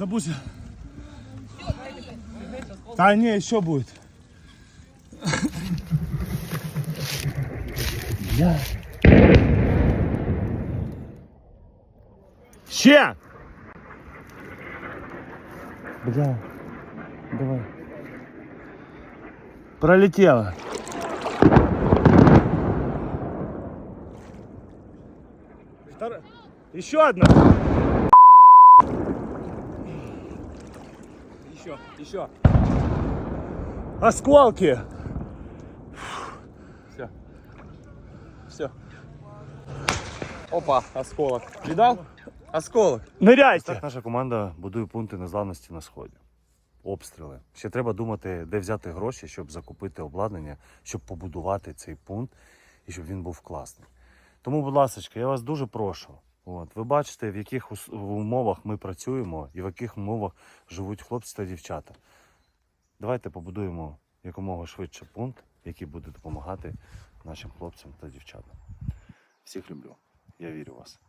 Забудь. Да не, еще будет. Ще! Бля. Давай. Пролетела. Втор- Еще одна. Еще, еще. Осколки. Все. Все. Опа, осколок. Видал? Осколок. Ныряйте. Так наша команда будує пункти незламності на сході. Обстріли. Ще треба думати, де взяти гроші, щоб закупити обладнання, щоб побудувати цей пункт і щоб він був класний. Тому, будь ласка, я вас дуже прошу. От, ви бачите, в яких умовах ми працюємо і в яких умовах живуть хлопці та дівчата. Давайте побудуємо якомога швидше пункт, який буде допомагати нашим хлопцям та дівчатам. Всіх люблю. Я вірю в вас.